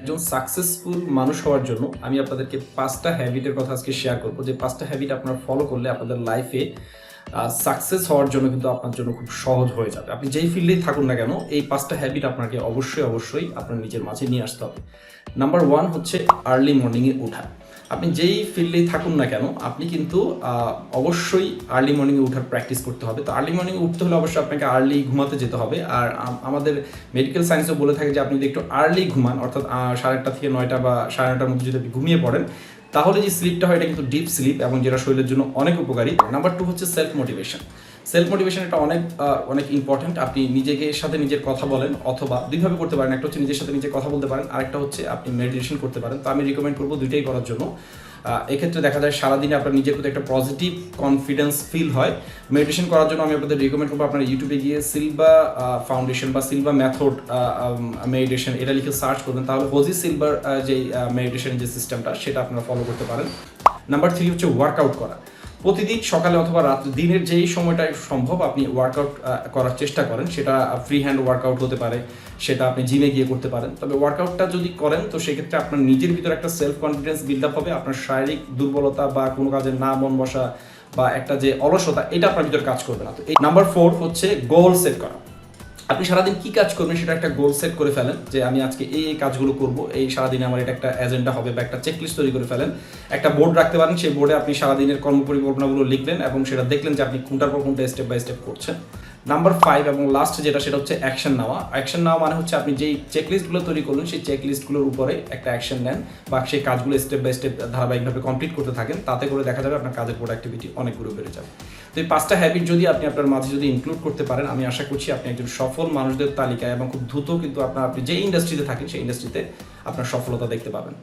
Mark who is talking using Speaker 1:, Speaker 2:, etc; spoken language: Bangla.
Speaker 1: একজন সাকসেসফুল মানুষ হওয়ার জন্য আমি আপনাদেরকে পাঁচটা হ্যাবিটের কথা আজকে শেয়ার করব। যে পাঁচটা হ্যাবিট আপনারা ফলো করলে আপনাদের লাইফে সাকসেস হওয়ার জন্য কিন্তু আপনার জন্য খুব সহজ হয়ে যাবে। আপনি যেই ফিল্ডেই থাকুন না কেন, এই পাঁচটা হ্যাবিট আপনাকে অবশ্যই অবশ্যই আপনার নিজের মাঝে নিয়ে আসতে হবে। নাম্বার ওয়ান হচ্ছে আর্লি মর্নিংয়ে ওঠা। আপনি যেই ফিল্ডেই থাকুন না কেন, আপনি কিন্তু অবশ্যই আর্লি মর্নিংয়ে ওঠার প্র্যাকটিস করতে হবে। তো আর্লি মর্নিংয়ে উঠতে হলে অবশ্যই আপনাকে আর্লি ঘুমাতে যেতে হবে। আর আমাদের মেডিকেল সায়েন্সও বলে থাকে যে আপনি যদি একটু আর্লি ঘুমান, অর্থাৎ সাড়ে আটটা থেকে নয়টা বা সাড়ে নটার মধ্যে যদি আপনি ঘুমিয়ে পড়েন, তাহলে যে স্লিপটা হয়, এটা কিন্তু ডিপ স্লিপ এবং যেটা শরীরের জন্য অনেক উপকারী। নাম্বার টু হচ্ছে সেলফ মোটিভেশন সেলফ মোটিভেশন এটা অনেক অনেক ইম্পর্ট্যান্ট আপনি নিজেকে সাথে নিজের কথা বলেন অথবা দুইভাবে করতে পারেন। একটা হচ্ছে নিজের সাথে নিজে কথা বলতে পারেন। আরেকটা হচ্ছে আপনি মেডিটেশন করতে পারেন। তো আমি রিকমেন্ড করব দুইটাই করার জন্য। এক্ষেত্রে দেখা যায় সারাদিনে আপনার নিজের প্রতি একটা পজিটিভ কনফিডেন্স ফিল হয়। মেডিটেশন করার জন্য আমি আপনাদের রিকমেন্ড করব আপনার ইউটিউবে গিয়ে সিলভা ফাউন্ডেশন বা সিলভা মেথড মেডিটেশন এটা লিখে সার্চ করবেন। তাহলে হোজি সিলভার যে মেডিটেশন যে সিস্টেমটা সেটা আপনারা ফলো করতে পারেন। নাম্বার থ্রি হচ্ছে ওয়ার্কআউট করা। প্রতিদিন সকালে অথবা রাত, দিনের যেই সময়টায় সম্ভব আপনি ওয়ার্কআউট করার চেষ্টা করেন, সেটা ফ্রি হ্যান্ড ওয়ার্কআউট হতে পারে, সেটা আপনি জিমে গিয়ে করতে পারেন। তবে ওয়ার্কআউটটা যদি করেন, তো সেক্ষেত্রে আপনার নিজের ভিতরে একটা সেলফ কনফিডেন্স বিল্ড আপ হবে, আপনার শারীরিক দুর্বলতা বা কোনো কাজে না মন বসা বা একটা যে অলসতা, এটা আপনার ভিতরে কাজ করবে না। তো এই নাম্বার ফোর হচ্ছে গোল সেট করা। আপনি সারাদিন কি কাজ করবেন সেটা একটা গোল সেট করে ফেলেন যে আমি আজকে এই এই কাজগুলো করব, এই সারাদিনে আমার এটা একটা এজেন্ডা হবে বা একটা চেকলিস্ট তৈরি করে ফেলেন। একটা বোর্ড রাখতে পারেন, সেই বোর্ডে আপনি সারাদিনের কর্ম পরিকল্পনাগুলো লিখলেন এবং সেটা দেখলেন যে আপনি কোনটার পর কোনটা স্টেপ বাই স্টেপ করছেন। নাম্বার ফাইভ এবং লাস্ট যেটা সেটা হচ্ছে অ্যাকশন নেওয়া। অ্যাকশন নেওয়া মানে হচ্ছে আপনি যেই চেকলিস্টগুলো তৈরি করলেন, সেই চেকলিস্টগুলোর উপরে একটা অ্যাকশন নেন বা সেই কাজগুলো স্টেপ বাই স্টেপ ধারাবাহিকভাবে কমপ্লিট করতে থাকেন, তাতে করে দেখা যাবে আপনার কাজের প্রোডাক্টিভিটি অনেকগুলো বেড়ে যাবে। তো এই পাঁচটা হ্যাবিট যদি আপনি আপনার মাঝে যদি ইনক্লুড করতে পারেন, আমি আশা করছি আপনি একজন সফল মানুষদের তালিকায় এবং খুব দ্রুত কিন্তু আপনার, আপনি যে ইন্ডাস্ট্রিতে থাকেন, সেই ইন্ডাস্ট্রিতে আপনার সফলতা দেখতে পাবেন।